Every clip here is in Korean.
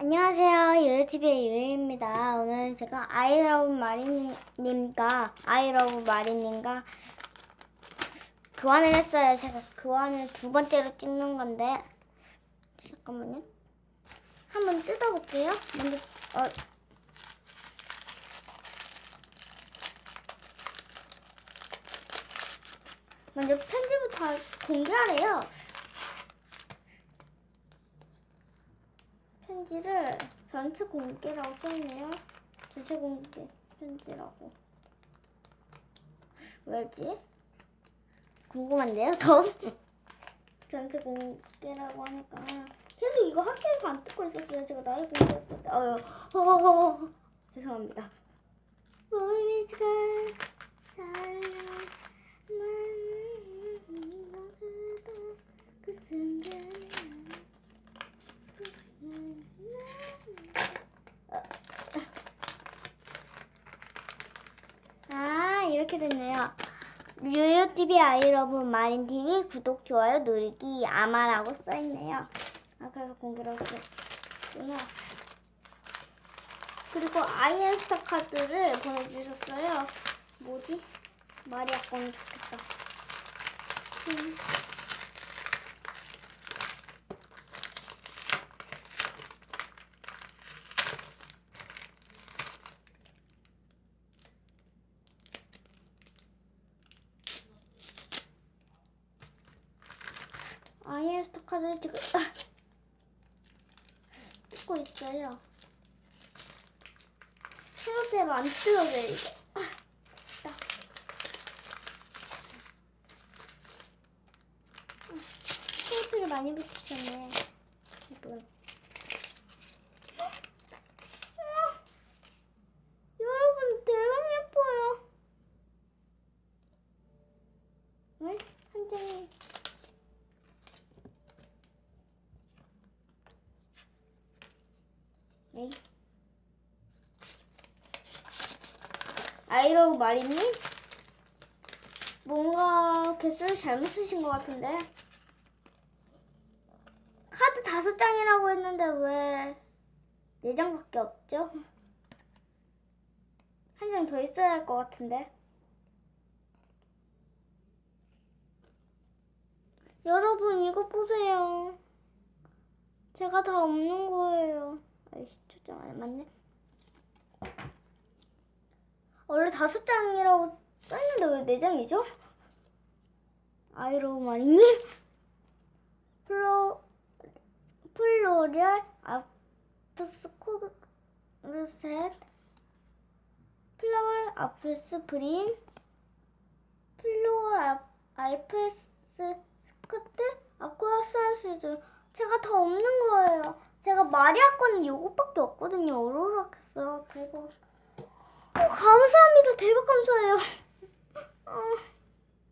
안녕하세요. 유유TV의 유유입니다. 오늘 제가 아이러브 마리님과 아이러브 마리님과 교환을 했어요. 제가 교환을 두 번째로 찍는 건데 잠깐만요. 한번 뜯어볼게요. 먼저 어, 먼저 편지부터 공개하래요. 편지를 전체 공개라고 써있네요. 전체 공개 편지라고. 왜지? 궁금한데요, 더? 전체 공개라고 하니까. 계속 이거 학교에서 안 뜯고 있었어요. 제가 나이 공개했을 때. 어휴, 어, 죄송합니다. 보이미즈가 그 이렇게 됐네요. 유유TV 아이러브 마린TV 구독 좋아요 누르기 아마라고 써있네요. 아 그래서 공개를 했구나. 그리고 아이엔스타 카드를 보내주셨어요. 뭐지? 말이 약간 좋겠다. 음. 아이엔스타 카드를 지금 뜯고 있어요. 세로테이프 안 뜯어져요. 아. 아, 테이프를 많이 붙이셨네. 이분. 아, 여러분, 대박 예뻐요. 왜? 한 장이. 에이. 아이러브 마리님? 뭔가 개수를 잘못 쓰신 것 같은데? 카드 다섯 장이라고 했는데 왜 네 장밖에 없죠? 한 장 더 있어야 할 것 같은데? 여러분 이거 보세요. 제가 다 없는 거예요. 아이씨 초점 안 맞네. 원래 다섯 장이라고 써있는데 왜 네 장이죠? 아이로우 마리님 플로 플로리얼 아프스 코르셋 플라월 아플스 프림 플로어 아- 알플스 스커트 아쿠아사슈즈 제가 더 없는 거예요. 제가 마리아 거는 요것밖에 없거든요. 오로라크스 대박. 어, 감사합니다. 대박 감사해요. 어,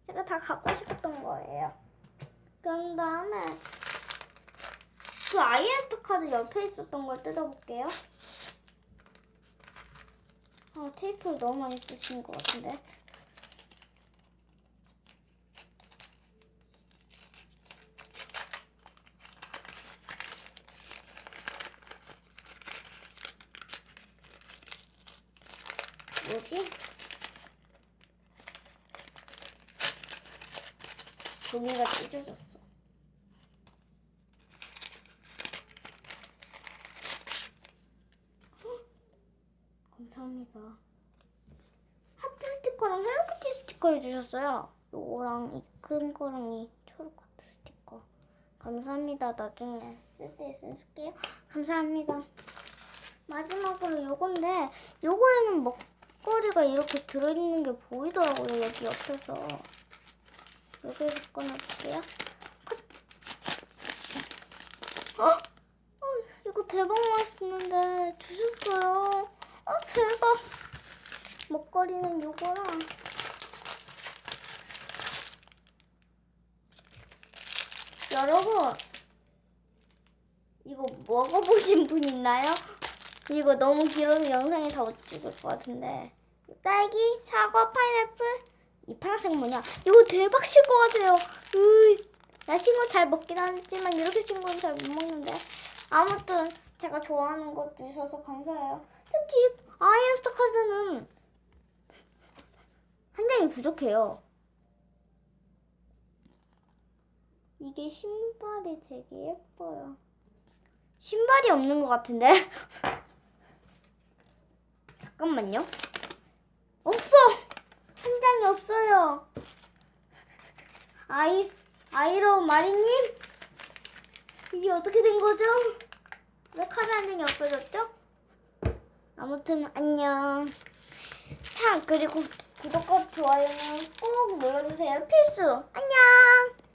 제가 다 갖고 싶었던 거예요. 그런 다음에 그 아이엔스터 카드 옆에 있었던 걸 뜯어볼게요. 아, 테이프를 너무 많이 쓰신 것 같은데. 뭐지? 종이가 찢어졌어. 헉, 감사합니다. 하트 스티커랑 헬로키티 스티커를 주셨어요. 요거랑 이 큰 거랑 이 초록 하트 스티커. 감사합니다. 나중에 쓸 때 쓸게요. 감사합니다. 마지막으로 요건데 요거에는 먹 거리가 이렇게 들어있는 게 보이더라고요 여기 옆에서. 여기에서 꺼내볼게요. 어? 어, 이거 대박 맛있는데 주셨어요. 아 대박. 먹거리는 요거랑. 여러분 이거 먹어보신 분 있나요? 이거 너무 길어서 영상에 다못 찍을 것 같은데 딸기, 사과, 파인애플 이 파란색 뭐냐 이거 대박 실 것 같아요 으이, 나 싱거 잘 먹긴 하지만 이렇게 싱거는 잘 못 먹는데 아무튼 제가 좋아하는 것 주셔서 감사해요. 특히 아이언스타 카드는 한 장이 부족해요. 이게 신발이 되게 예뻐요. 신발이 없는 것 같은데? 잠깐만요. 없어! 한 장이 없어요. 아이, 아이러운 마리님? 이게 어떻게 된 거죠? 왜 카드 한 장이 없어졌죠? 아무튼 안녕. 참 그리고 구독과 좋아요는 꼭 눌러주세요. 필수. 안녕.